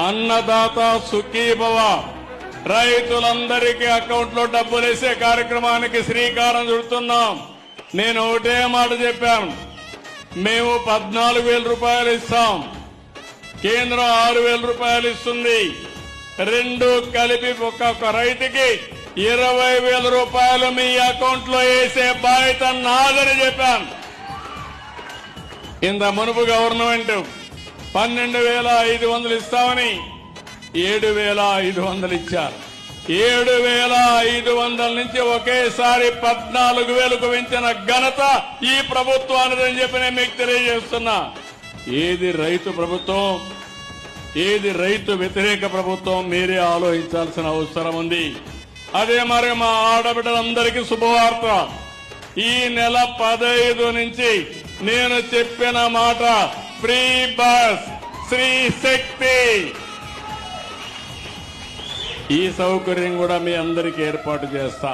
అన్నదాత సుఖీభవ. రైతులందరికీ అకౌంట్లో కార్యక్రమానికి శ్రీకారం చుడుతున్నాం. నేను ఒకటే మాట చెప్పాను. మేము పద్నాలుగు వేల రూపాయలు ఇస్తాం. కేంద్రం ఆరు వేల రూపాయలు ఇస్తుంది. రెండు కలిపి ఒక్కొక్క రైతుకి ఇరవై వేల రూపాయలు మీ అకౌంట్లో వేసే బాధ్యత నాదని చెప్పాను. ఇంత మునుపు గవర్నమెంట్ పన్నెండు వేల ఐదు వందలు ఇస్తామని ఏడు వేల ఐదు వందలు ఇచ్చారు. ఏడు వేల ఐదు వందల నుంచి ఒకేసారి పద్నాలుగు వేలకు పెంచిన ఘనత ఈ ప్రభుత్వానిదని చెప్పి నేను మీకు తెలియజేస్తున్నా. ఏది రైతు ప్రభుత్వం ఏది రైతు వ్యతిరేక ప్రభుత్వం మీరే ఆలోచించాల్సిన అవసరం ఉంది. అదే మరి మా ఆడబిడ్డలందరికీ శుభవార్త. ఈ నెల పదహైదు నుంచి నేను చెప్పిన మాట ఫ్రీ బస్ శ్రీ శక్తి. ఈ సౌకర్యం కూడా మీ అందరికీ ఏర్పాటు చేస్తా.